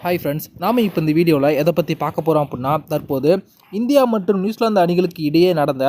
Hi friends நாம் இப்போ இந்த வீடியோவில் எதை பற்றி பார்க்க போகிறோம் அப்படின்னா தற்போது இந்தியா மற்றும் நியூசிலாந்து அணிகளுக்கு இடையே நடந்த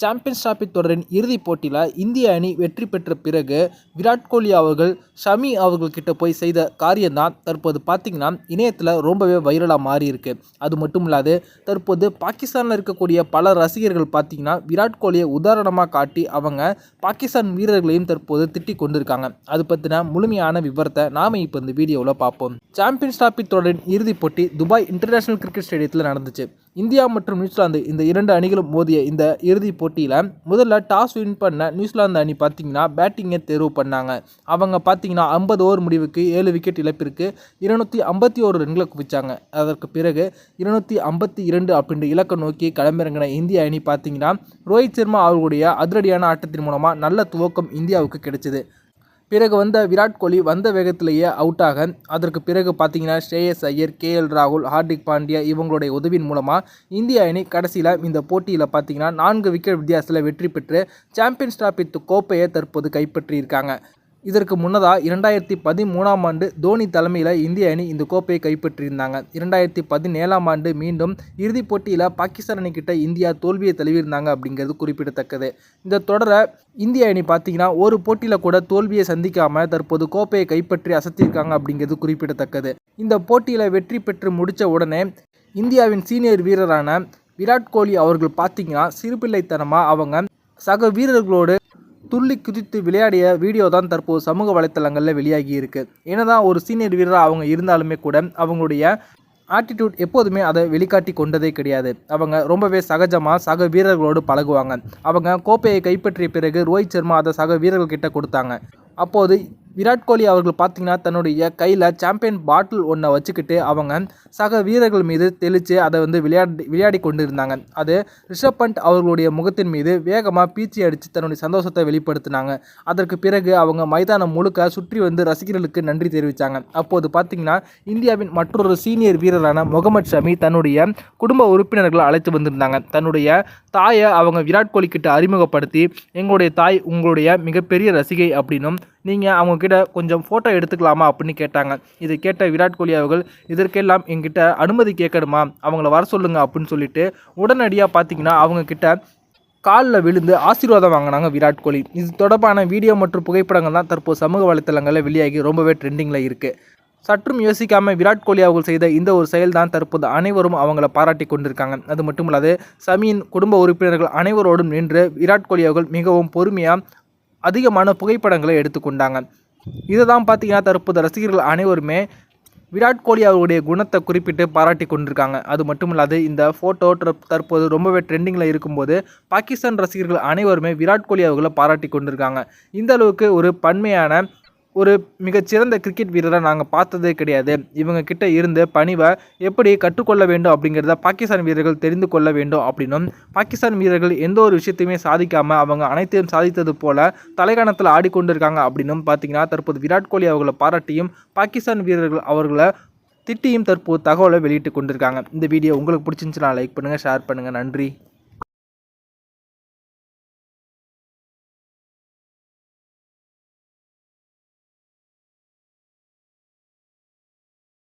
சாம்பியன்ஸ் டிராபி தொடரின் இறுதிப் போட்டியில் இந்திய அணி வெற்றி பெற்ற பிறகு விராட் கோலி அவர்கள் ஷமி அவர்கள்கிட்ட போய் செய்த காரியம்தான் தற்போது பார்த்திங்கன்னா இணையத்தில் ரொம்பவே வைரலாக மாறி இருக்குது அது மட்டும் இல்லாது தற்போது பாகிஸ்தானில் இருக்கக்கூடிய பல ரசிகர்கள் பார்த்திங்கன்னா விராட் கோலியை உதாரணமாக காட்டி அவங்க பாகிஸ்தான் வீரர்களையும் தற்போது திட்டி கொண்டிருக்காங்க. அது பற்றின முழுமையான விவரத்தை நாம் இப்போ இந்த வீடியோவில் பார்ப்போம். சாம்பியன்ஸ் டிராபி தொடரின் இறுதிப் போட்டி துபாய் இன்டர்நேஷனல் கிரிக்கெட் ஸ்டேடியத்தில் நடந்துச்சு. இந்தியா மற்றும் நியூசிலாந்து இந்த இரண்டு அணிகளும் மோதிய இந்த இறுதிப் போட்டியில் முதல்ல டாஸ் வின் பண்ண நியூசிலாந்து அணி பார்த்திங்கன்னா பேட்டிங்கை தேர்வு பண்ணாங்க. அவங்க பார்த்தீங்கன்னா ஐம்பது ஓவர் முடிவுக்கு ஏழு விக்கெட் இழப்பிற்கு இருநூற்றி ஐம்பத்தி ஒரு ரன்களை குவிச்சாங்க. அதற்கு பிறகு இருநூற்றி ஐம்பத்தி இரண்டு அப்படின்ற இலக்கை நோக்கி களமிறங்கின இந்திய அணி பார்த்திங்கன்னா ரோஹித் சர்மா அவர்களுடைய அதிரடியான ஆட்டத்தின் மூலமாக நல்ல துவக்கம் இந்தியாவுக்கு கிடைச்சிது. பிறகு வந்த விராட் கோலி வந்த வேகத்திலேயே அவுட் ஆக அதற்கு பிறகு பார்த்தீங்கன்னா ஸ்ரேயஸ் ஐயர் கே எல் ராகுல் ஹார்திக் பாண்டியா இவங்களுடைய உதவியின் மூலமாக இந்திய அணி கடைசியில் இந்த போட்டியில் பார்த்தீங்கன்னா நான்கு விக்கெட் வித்தியாசத்தில் வெற்றி பெற்று சாம்பியன்ஸ் டிராபி கோப்பையை தற்போது கைப்பற்றியிருக்காங்க. இதற்கு முன்னதாக இரண்டாயிரத்தி பதிமூணாம் ஆண்டு தோனி தலைமையில் இந்திய அணி இந்த கோப்பையை கைப்பற்றியிருந்தாங்க. இரண்டாயிரத்தி பதினேழாம் ஆண்டு மீண்டும் இறுதிப் போட்டியில் பாகிஸ்தான் அணிக்கிட்ட இந்தியா தோல்வியை தழுவியிருந்தாங்க அப்படிங்கிறது குறிப்பிடத்தக்கது. இந்த தொடரை இந்திய அணி பார்த்தீங்கன்னா ஒரு போட்டியில் கூட தோல்வியை சந்திக்காமல் தற்போது கோப்பையை கைப்பற்றி அசத்தியிருக்காங்க அப்படிங்கிறது குறிப்பிடத்தக்கது. இந்த போட்டியில் வெற்றி பெற்று முடித்த உடனே இந்தியாவின் சீனியர் வீரரான விராட் கோலி அவர்கள் பார்த்தீங்கன்னா சிறுபிள்ளைத்தனமாக அவங்க சக வீரர்களோடு துள்ளி குதித்து விளையாடிய வீடியோ தான் தற்போது சமூக வலைத்தளங்களில் வெளியாகி இருக்கு என்னதான் ஒரு சீனியர் வீரராக அவங்க இருந்தாலுமே கூட அவங்களுடைய ஆட்டிடியூட் எப்போதுமே அதை வெளிக்காட்டி கொண்டதே கிடையாது. அவங்க ரொம்பவே சகஜமாக சக வீரர்களோடு பழகுவாங்க. அவங்க கோப்பையை கைப்பற்றிய பிறகு ரோஹித் சர்மா அதை சக வீரர்கள்கிட்ட கொடுத்தாங்க. அப்போது விராட் கோலி அவர்கள் பார்த்தீங்கன்னா தன்னுடைய கையில் சாம்பியன் பாட்டில் ஒன்றை வச்சுக்கிட்டு அவங்க சக வீரர்கள் மீது தெளித்து அதை வந்து விளையாடி விளையாடி கொண்டு இருந்தாங்க அது ரிஷப் பண்ட் அவர்களுடைய முகத்தின் மீது வேகமாக பீச்சி அடித்து தன்னுடைய சந்தோஷத்தை வெளிப்படுத்தினாங்க. அதற்கு பிறகு அவங்க மைதானம் முழுக்க சுற்றி வந்து ரசிகர்களுக்கு நன்றி தெரிவித்தாங்க அப்போது பார்த்தீங்கன்னா இந்தியாவின் மற்றொரு சீனியர் வீரரான முகமது ஷமி தன்னுடைய குடும்ப உறுப்பினர்களை அழைத்து வந்திருந்தாங்க. தன்னுடைய தாயை அவங்க விராட் கோலி கிட்ட அறிமுகப்படுத்தி எங்களுடைய தாய் உங்களுடைய மிகப்பெரிய ரசிகை அப்படின்னும் நீங்கள் அவங்கக்கிட்ட கொஞ்சம் ஃபோட்டோ எடுத்துக்கலாமா அப்படின்னு கேட்டாங்க. இதை கேட்ட விராட் கோலி அவர்கள் இதற்கெல்லாம் எங்கிட்ட அனுமதி கேட்கணுமா? அவங்கள வர சொல்லுங்கள் அப்படின்னு சொல்லிட்டு உடனடியாக பார்த்தீங்கன்னா அவங்கக்கிட்ட காலில் விழுந்து ஆசீர்வாதம் வாங்கினாங்க விராட் கோலி. இது தொடர்பான வீடியோ மற்றும் புகைப்படங்கள் தான் தற்போது சமூக வலைத்தளங்களில் வெளியாகி ரொம்பவே ட்ரெண்டிங்கில் இருக்குது சற்றும் யோசிக்காமல் விராட் கோலி அவர்கள் செய்த இந்த ஒரு செயல் தான் தற்போது அனைவரும் அவங்கள பாராட்டி கொண்டிருக்காங்க. அது மட்டும் இல்லாது சமியின் குடும்ப உறுப்பினர்கள் அனைவரோடும் நின்று விராட் கோலி அவர்கள் மிகவும் பொறுமையாக அதிகமான புகைப்படங்களை எடுத்துக்கொண்டாங்க. இதை தான் பார்த்தீங்கன்னா தற்போது ரசிகர்கள் அனைவருமே விராட் கோலி அவருடைய குணத்தை குறிப்பிட்டு பாராட்டி கொண்டிருக்காங்க. அது மட்டும் இல்லாது இந்த ஃபோட்டோ தற்போது ரொம்பவே ட்ரெண்டிங்கில் இருக்கும்போது பாகிஸ்தான் ரசிகர்கள் அனைவருமே விராட் கோலி அவர்களை பாராட்டி கொண்டிருக்காங்க. இந்த அளவுக்கு ஒரு பன்மையான ஒரு மிகச்சிறந்த கிரிக்கெட் வீரரை நாங்கள் பார்த்ததே கிடையாது. இவங்க கிட்ட இருந்து பணிவை எப்படி கற்றுக்கொள்ள வேண்டும் அப்படிங்கிறத பாகிஸ்தான் வீரர்கள் தெரிந்து கொள்ள வேண்டும் அப்படின்னும் பாகிஸ்தான் வீரர்கள் எந்த ஒரு விஷயத்தையுமே சாதிக்காமல் அவங்க அனைத்தையும் சாதித்தது போல தலைகாணத்தில் ஆடிக்கொண்டிருக்காங்க அப்படின்னும் பார்த்தீங்கன்னா தற்போது விராட் கோலி அவர்களை பாராட்டியும் பாகிஸ்தான் வீரர்கள் அவர்களை திட்டியும் தற்போது தகவலை வெளியிட்டு கொண்டிருக்காங்க. இந்த வீடியோ உங்களுக்கு பிடிச்சிருந்துச்சுன்னா லைக் பண்ணுங்கள் ஷேர் பண்ணுங்கள் நன்றி.